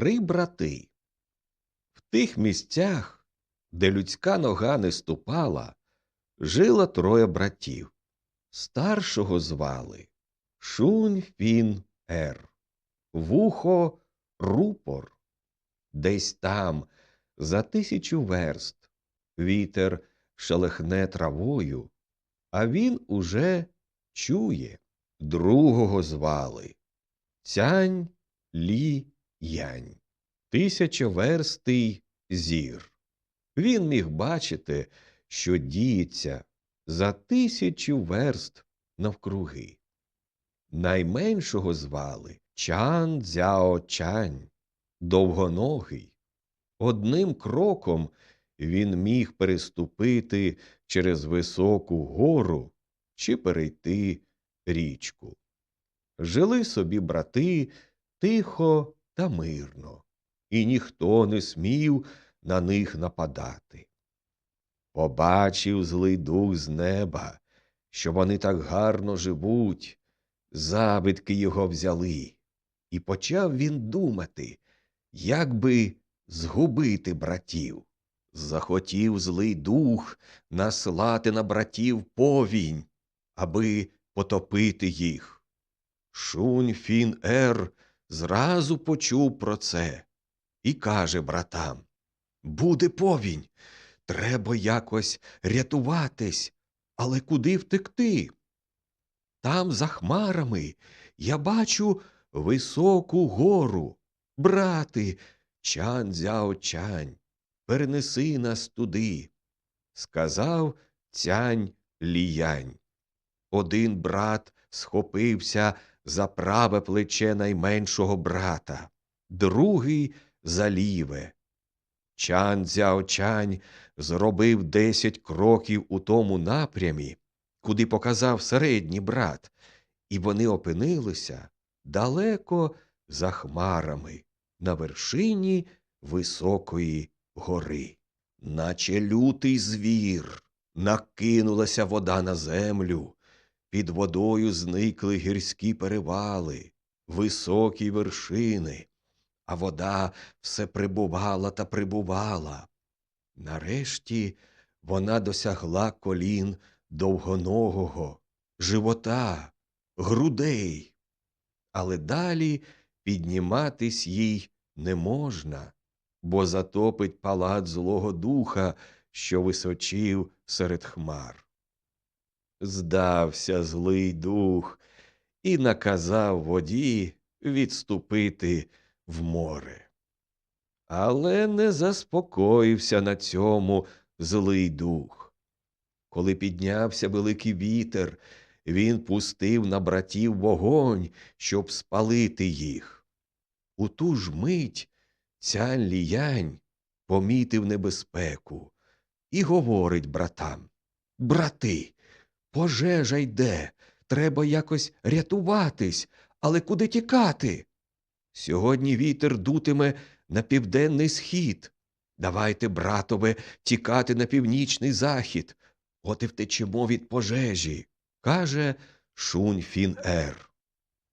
Три брати. В тих місцях, де людська нога не ступала, жило троє братів. Старшого звали Шунь Фін Ер, вухо рупор. Десь там, за тисячу верст, вітер шелехне травою, а він уже чує. Другого звали Цянь Лі Янь, тисячоверстий зір. Він міг бачити, що діється за тисячу верст навкруги. Найменшого звали Чан Дзяо Чань, довгоногий. Одним кроком він міг переступити через високу гору чи перейти річку. Жили собі брати тихо та мирно, і ніхто не смів на них нападати. Побачив злий дух з неба, що вони так гарно живуть, забитки його взяли, і почав він думати, як би згубити братів. Захотів злий дух наслати на братів повінь, аби потопити їх. Шунь Фін Ер зразу почув про це і каже братам Буде повінь, треба якось рятуватись, але куди втекти? Там, за хмарами, я бачу високу гору. Брати, чан дзяо чань, перенеси нас туди, сказав цянь ліянь. Один брат схопився за праве плече найменшого брата, другий за ліве. Чан Цзяо-чань зробив десять кроків у тому напрямі, куди показав середній брат, і вони опинилися далеко за хмарами на вершині високої гори. Наче лютий звір, накинулася вода на землю, під водою зникли гірські перевали, високі вершини, а вода все прибувала та прибувала. Нарешті вона досягла колін довгоногого, живота, грудей, але далі підніматись їй не можна, бо затопить палац Злого Духа, що височив серед хмар. Здався злий дух і наказав воді відступити в море. Але не заспокоївся на цьому злий дух. Коли піднявся великий вітер, він пустив на братів вогонь, щоб спалити їх. У ту ж мить цянь ліянь помітив небезпеку і говорить братам Брати, пожежа йде, треба якось рятуватись, але куди тікати? Сьогодні вітер дутиме на південний схід. Давайте, братове, тікати на північний захід. От і втечемо від пожежі, каже Шунь Фін Ер.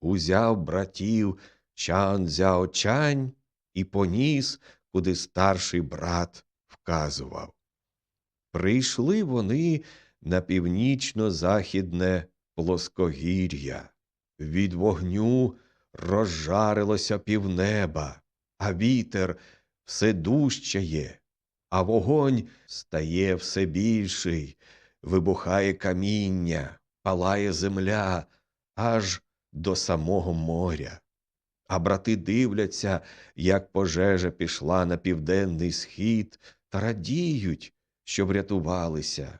Узяв братів Чан Зяо Чань і поніс, куди старший брат вказував. Прийшли вони на північно-західне плоскогір'я. Від вогню розжарилося півнеба, а вітер все дужчає, а вогонь стає все більший, вибухає каміння, палає земля аж до самого моря. А брати дивляться, як пожежа пішла на південний схід, та радіють, що врятувалися,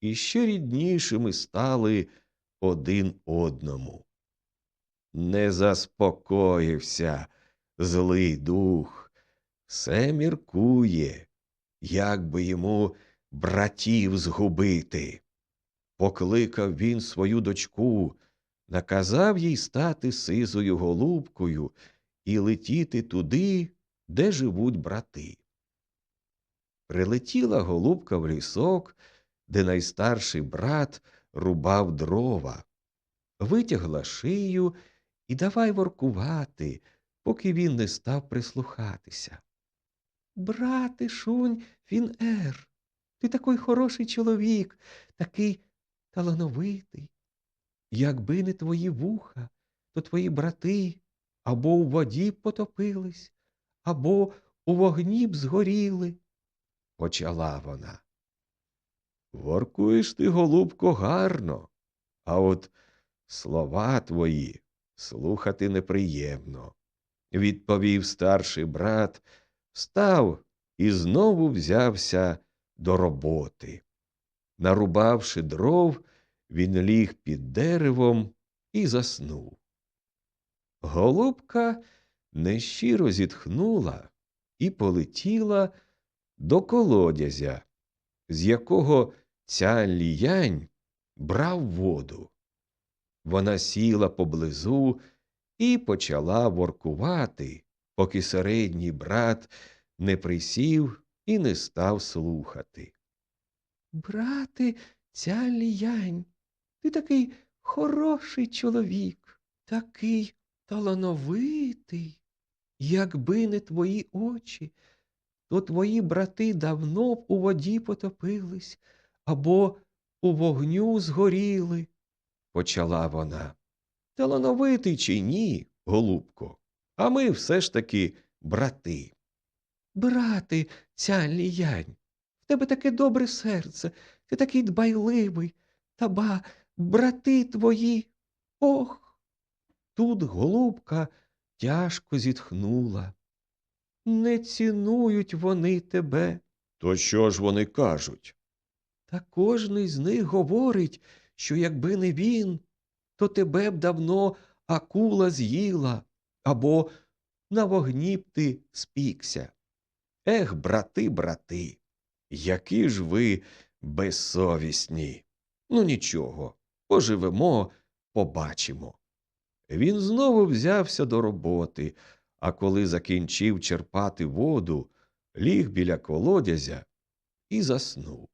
і ще ріднішими стали один одному. Не заспокоївся злий дух, все міркує, як би йому братів згубити. Покликав він свою дочку, наказав їй стати сизою голубкою і летіти туди, де живуть брати. Прилетіла голубка в лісок, де найстарший брат рубав дрова, витягла шию і давай воркувати, поки він не став прислухатися. Брате Шунь Фін-Ер, ти такий хороший чоловік, такий талановитий. Якби не твої вуха, то твої брати або у воді потопились, або у вогні б згоріли, почала вона. Воркуєш ти, голубко, гарно, а от слова твої слухати неприємно, відповів старший брат, встав і знову взявся до роботи. Нарубавши дров, він ліг під деревом і заснув. Голубка нещиро зітхнула і полетіла до колодязя, з якого ця ліянь брав воду. Вона сіла поблизу і почала воркувати, поки середній брат не присів і не став слухати. Брате, ця ліянь, ти такий хороший чоловік, такий талановитий. Якби не твої очі, то твої брати давно б у воді потопились або у вогню згоріли, почала вона. Талановитий чи ні, голубко, а ми все ж таки брати. Брати, ця ліянь, в тебе таке добре серце, ти такий дбайливий, та ба, брати твої. Ох. Тут голубка тяжко зітхнула. Не цінують вони тебе. То що ж вони кажуть? Та кожний з них говорить, що якби не він, то тебе б давно акула з'їла, або на вогні б ти спікся. Ех, брати, брати, які ж ви безсовісні. Ну, нічого, поживемо, побачимо. Він знову взявся до роботи, а коли закінчив черпати воду, ліг біля колодязя і заснув.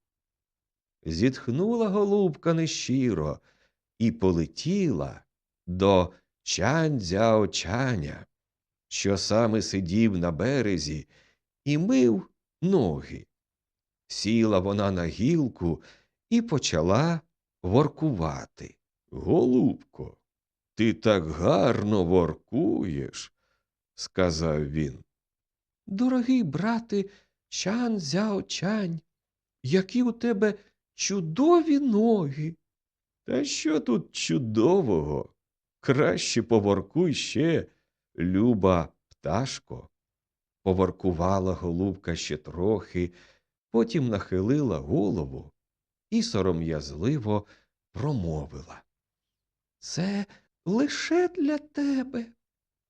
Зітхнула голубка нещиро і полетіла до Чань-дзяо-чаня, що саме сидів на березі і мив ноги. Сіла вона на гілку і почала воркувати. Голубко, ти так гарно воркуєш, сказав він. Дорогий брате Чан Зяо які у тебе чудові ноги. Та що тут чудового? Краще поворкуй ще, люба пташко. Поворкувала голубка ще трохи, потім нахилила голову і сором'язливо промовила. Це лише для тебе.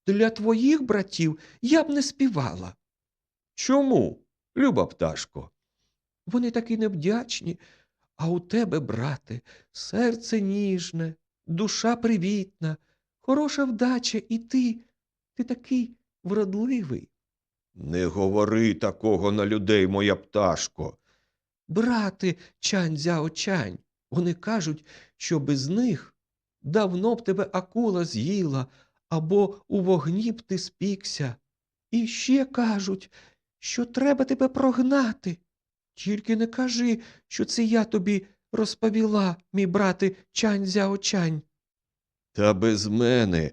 Для твоїх братів я б не співала. Чому, люба пташко? Вони такі невдячні, а у тебе, брате, серце ніжне, душа привітна, хороша вдача, і ти, ти такий вродливий. Не говори такого на людей, моя пташко. Брате, чань дзяо чань, вони кажуть, що без них давно б тебе акула з'їла, або у вогні б ти спікся. І ще кажуть, що треба тебе прогнати. Тільки не кажи, що це я тобі розповіла, мій брате чань зяо чань. Та без мене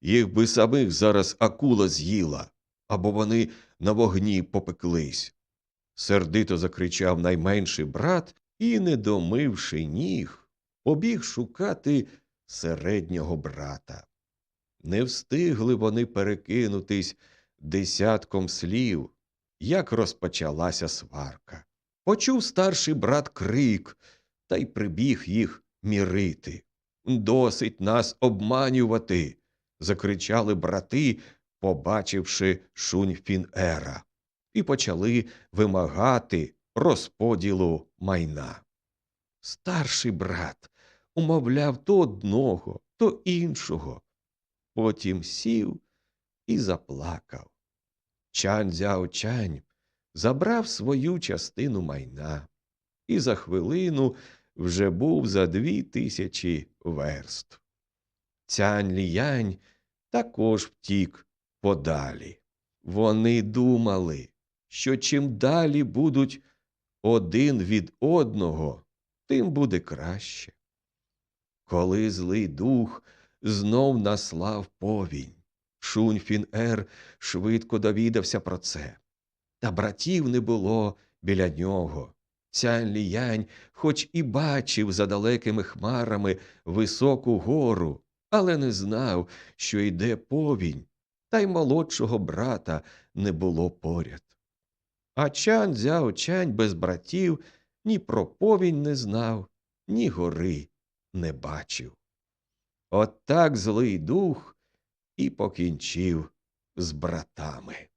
їх би самих зараз акула з'їла, або вони на вогні попеклись. Сердито закричав найменший брат і, не домивши ніг, побіг шукати середнього брата. Не встигли вони перекинутись десятком слів, як розпочалася сварка. Почув старший брат крик та й прибіг їх мірити. Досить нас обманювати. закричали брати, побачивши Шуньфін-Ера, і почали вимагати розподілу майна. Старший брат умовляв то одного, то іншого. Потім сів і заплакав. Чан Дзяо Чань забрав свою частину майна і за хвилину вже був за дві тисячі верст. Цянь Ліянь також втік подалі. Вони думали, що чим далі будуть один від одного, тим буде краще. Коли злий дух знов наслав повінь, Шунь-Фін-Ер швидко довідався про це. Та братів не було біля нього. Цянь Ліянь хоч і бачив за далекими хмарами високу гору, але не знав, що йде повінь, та й молодшого брата не було поряд. А Чан Дзяо Чань без братів ні про повінь не знав, ні гори не бачив. От так злий дух і покінчив з братами.